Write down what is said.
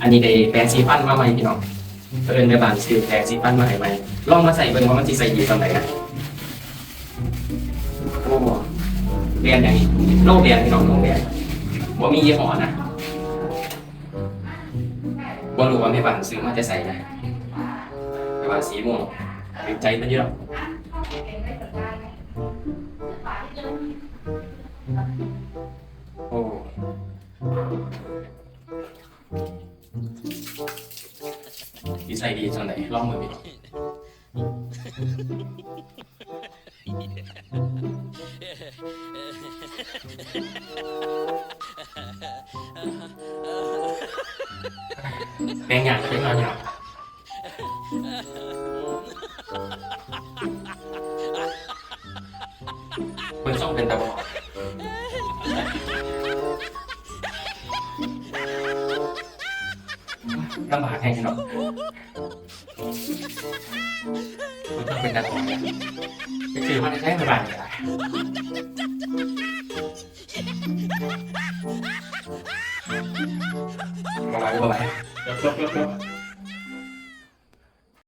อันนี้ได้แปรงสีฟันมาใหม่พี่น้องเอิญในบ้านซื้อแปรงสีฟันมาให้ใหม่ลองมาใส่เบิ่งว่ามันสิใส่ดีตอนไหนนะโอ้เรียนอย่างนี้โลกเรียนพี่น้องโลกเรียนบ่มียี่ห้อนะบ่รู้ว่าแม่บ้านซื้อมาจะใส่นะแม่บ้านสีม่วงติดใจมันเยอะโอ้ ดีใส่ดีจังไหนลองมือพี่องแปรงอย่างเป็นมาอย่างเปิดช่องเป็นตะบอ ลำบากแห้งเนาะมันต้องเป็นตะบอก็คือมันใช้ไม่บานเลยอะมาไว้มาไว้ยกยกยกย